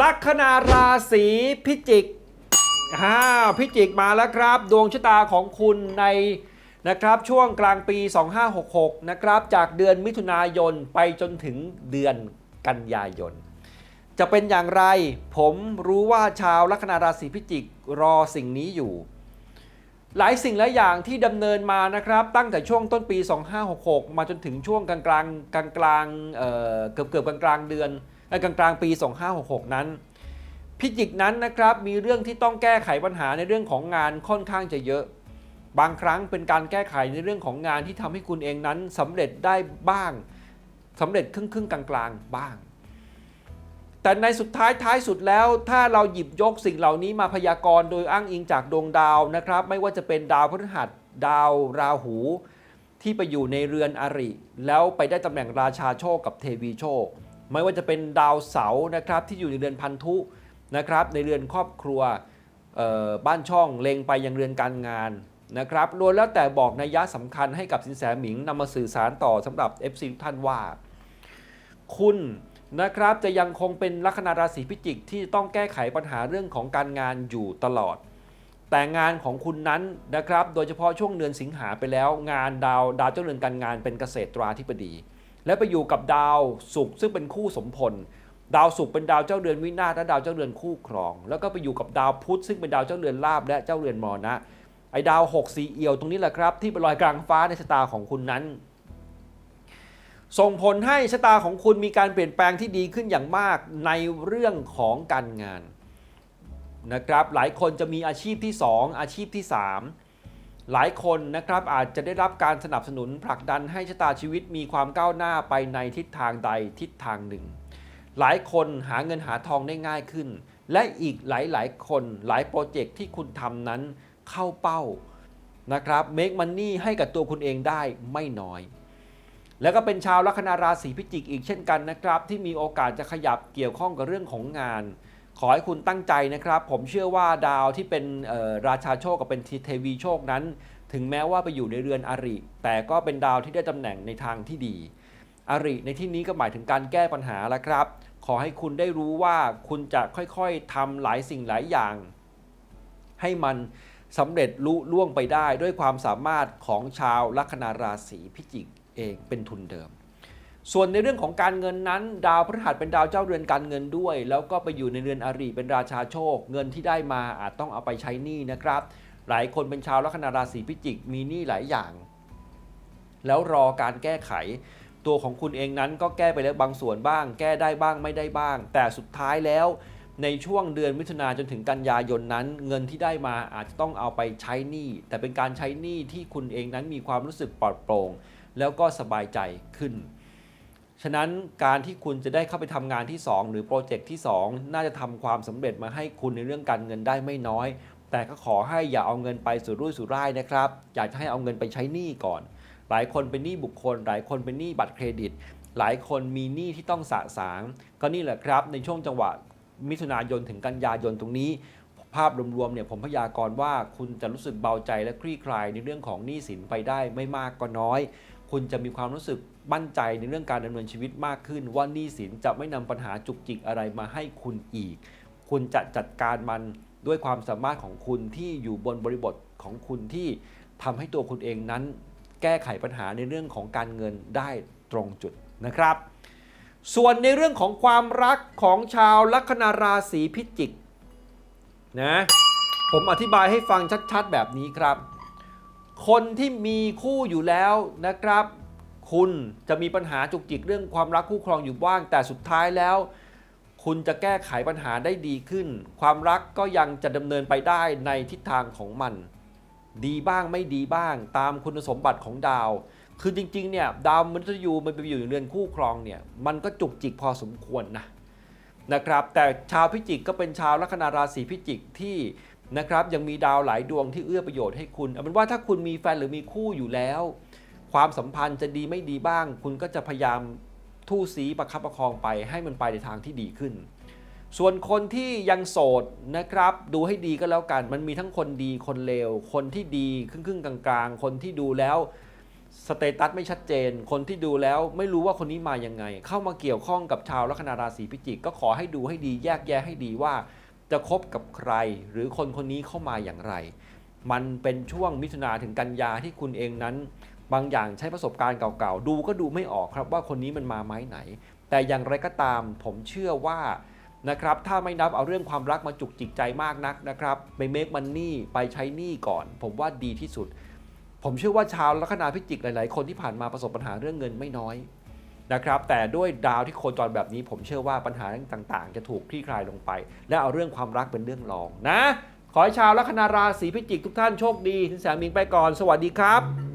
ลัคนาราศีพิจิกอ่าพิจิกมาแล้วครับ ดวงชะตาของคุณในนะครับช่วงกลางปี 2566 นะครับ จากเดือนมิถุนายนไปจนถึงเดือนกันยายน จะเป็นอย่างไร ผมรู้ว่าชาวลัคนาราศีพิจิกรอสิ่งนี้อยู่ หลายสิ่งหลายอย่างที่ดำเนินมานะครับ ตั้งแต่ช่วงต้นปี 2566 มาจนถึงช่วงกลางกลางกลางกลางเอ่อเกือบเกือบกลางกลางเดือน เอ่อกลางกลางๆปี 2566 นั้น พิจิกนั้นนะครับมีเรื่องที่ต้องแก้ไขปัญหาในเรื่องของงานค่อนข้างจะเยอะ บางครั้งเป็นการแก้ไขในเรื่องของงานที่ทำให้คุณเองนั้นสำเร็จได้บ้างสำเร็จครึ่งครึ่งๆกลางกลางๆบ้าง แต่ในสุดท้ายท้ายสุดแล้ว ถ้าเราหยิบยกสิ่งเหล่านี้มาพยากรณ์โดยอ้างอิงจากดวงดาวนะครับ ไม่ว่าจะเป็นดาวพฤหัสดาวราหูที่ไปอยู่ในเรือนอริ แล้วไปได้ตำแหน่งราชาโชคกับเทวีโชค ไม่ว่าจะเป็นดาวเสาร์นะครับที่อยู่ในเรือนพันธุนะครับในเรือนครอบครัวบ้านช่องเล็งไปยังเรือนการงานนะครับรวมแล้วแต่บอกนัยยะสำคัญให้กับสินแสหมิงนำมาสื่อสารต่อสำหรับ FC ทุกท่านว่า คุณนะครับจะยังคงเป็นลัคนาราศีพิจิกที่ต้องแก้ไขปัญหาเรื่องของการงานอยู่ตลอด แต่งานของคุณนั้นนะครับ โดยเฉพาะช่วงเดือนสิงหาไปแล้ว งานดาวดาวเจ้าเรือนการงานเป็นเกษตราธิบดี และไปอยู่กับดาวศุกร์ซึ่งเป็นคู่สมพล ดาวศุกร์เป็นดาวเจ้าเรือนวินาศและดาวเจ้าเรือนคู่ครอง แล้วก็ไปอยู่กับดาวพุธซึ่งเป็นดาวเจ้าเรือนลาบและเจ้าเรือนมรณะไอ้ดาวหกสีเอียวตรงนี้แหละครับ ที่ไปลอยกลางฟ้าในชะตาของคุณนั้น ส่งผลให้ชะตาของคุณมีการเปลี่ยนแปลงที่ดีขึ้นอย่างมากในเรื่องของการงานนะครับ หลายคนจะมีอาชีพที่ 2 อาชีพที่ 3 หลายคนนะครับอาจจะได้รับการสนับสนุนผลักดันให้ชะตาชีวิตมีความก้าวหน้าไปในทิศทางใดทิศทางหนึ่ง หลายคนหาเงินหาทองได้ง่ายขึ้น และอีกหลายๆ คนหลายโปรเจกต์ที่คุณทำนั้นเข้าเป้านะครับ make money ให้กับตัวคุณเองได้ไม่น้อย แล้วก็เป็นชาวลัคนาราศีพิจิกอีกเช่นกันนะครับ ที่มีโอกาสจะขยับเกี่ยวข้องกับเรื่องของงาน ขอให้คุณตั้งใจนะครับ ผมเชื่อว่าดาวที่เป็นราชาโชคกับเป็นเทวีโชคนั้น ถึงแม้ว่าไปอยู่ในเรือนอริ แต่ก็เป็นดาวที่ได้ตำแหน่งในทางที่ดี อริในที่นี้ก็หมายถึงการแก้ปัญหาแล้วครับ ขอให้คุณได้รู้ว่าคุณจะค่อยๆทำหลายสิ่งหลายอย่าง ให้มันสำเร็จลุล่วงไปได้ด้วยความสามารถของชาวลัคนาราศีพิจิกเองเป็นทุนเดิม ส่วนในเรื่องของการเงินนั้น ดาวพฤหัสเป็นดาวเจ้าเรือนการเงินด้วย แล้วก็ไปอยู่ในเรือนอริเป็นราชาโชค เงินที่ได้มาอาจต้องเอาไปใช้หนี้นะครับ หลายคนเป็นชาวลัคนาราศีพิจิกมีหนี้หลายอย่าง แล้วรอการแก้ไข ตัวของคุณเองนั้นก็แก้ไปแล้วบางส่วนบ้าง แก้ได้บ้างไม่ได้บ้าง แต่สุดท้ายแล้ว ในช่วงเดือนมิถุนาจนถึงกันยายนนั้น เงินที่ได้มาอาจจะต้องเอาไปใช้หนี้แต่เป็นการใช้หนี้ที่คุณเองนั้นมีความรู้สึกปลอดโปร่งแล้วก็สบายใจขึ้น ฉะนั้นการที่คุณจะได้เข้าไปทำงานที่ 2 หรือโปรเจกต์ที่ 2 น่าจะทำความสำเร็จมาให้คุณในเรื่องการเงินได้ไม่น้อย แต่ก็ขอให้อย่าเอาเงินไปสู่รุ่ยสู่ร่ายนะครับ อยากจะให้เอาเงินไปใช้หนี้ก่อน หลายคนเป็นหนี้บุคคล หลายคนเป็นหนี้บัตรเครดิต หลายคนมีหนี้ที่ต้องสะสาง ก็นี่แหละครับ ในช่วงจังหวะมิถุนายนถึงกันยายนตรงนี้ ภาพรวมๆเนี่ยผมพยากรณ์ว่าคุณจะรู้สึกเบาใจและคลี่คลายในเรื่องของหนี้สินไปได้ไม่มากก็น้อย คุณจะมีความรู้สึก มั่นใจในเรื่องการดำเนินชีวิตมากขึ้น ว่าหนี้สินจะไม่นำปัญหาจุกจิกอะไรมาให้คุณอีก คุณจะจัดการมันด้วยความสามารถของคุณที่อยู่บนบริบทของคุณที่ทำให้ตัวคุณเองนั้น แก้ไขปัญหาในเรื่องของการเงินได้ตรงจุดนะครับ ส่วนในเรื่องของความรักของชาวลัคนาราศีพิจิกนะผมอธิบายให้ฟังชัดๆแบบนี้ครับ คนที่มีคู่อยู่แล้วนะครับ คุณจะมีปัญหาจุกจิกเรื่องความรักคู่ครองอยู่บ้าง แต่สุดท้ายแล้ว คุณจะแก้ไขปัญหาได้ดีขึ้น ความรักก็ยังจะดำเนินไปได้ในทิศทางของมัน ดีบ้างไม่ดีบ้าง ตามคุณสมบัติของดาว คือจริงๆเนี่ยดาวมฤตยูมันไปอยู่ในเรือนคู่ครองเนี่ยมันก็จุกจิกพอสมควรนะนะครับ แต่ชาวพิจิกก็เป็นชาวลัคนาราศีพิจิกที่นะครับยังมีดาวหลายดวงที่เอื้อประโยชน์ให้คุณเอาเป็นว่าถ้าคุณมีแฟนหรือมีคู่อยู่แล้ว ความสัมพันธ์จะดีไม่ดีบ้าง คุณก็จะพยายามทู่สีประคับประคองไปให้มันไปในทางที่ดีขึ้น ส่วนคนที่ยังโสดนะครับ ดูให้ดีก็แล้วกัน มันมีทั้งคนดีคนเลวคนที่ดีครึ่งๆกลางๆ คนที่ดูแล้วสเตตัสไม่ชัดเจน คนที่ดูแล้วไม่รู้ว่าคนนี้มายังไง เข้ามาเกี่ยวข้องกับชาวลัคนาราศีพิจิกก็ขอให้ดูให้ดีแยกแยะให้ดีว่า จะคบกับใคร หรือคนคนนี้เข้ามาอย่างไร มันเป็นช่วงมิถุนาถึงกันยาที่คุณเองนั้น บางอย่างใช้ประสบการณ์เก่าๆ ดูก็ดูไม่ออกครับว่าคนนี้มันมาไม้ไหน แต่อย่างไรก็ตามผมเชื่อว่านะครับถ้าไม่นับเอาเรื่องความรักมาจุกจิกใจมากนักนะครับไปเมคมันนี่ไปใช้หนี้ก่อน ผมว่าดีที่สุด ผมเชื่อว่าชาวลัคนาพิจิกหลาย ๆ คนที่ผ่านมาประสบปัญหาเรื่องเงินไม่น้อยนะครับแต่ด้วยดาวที่โคจรแบบนี้ ผมเชื่อว่าปัญหาต่างๆ จะถูกคลี่คลายลงไป และเอาเรื่องความรักเป็นเรื่องรองนะ ขอให้ชาวลัคนาราศีพิจิกทุกท่านโชคดีสินแสมิงไปก่อน สวัสดีครับ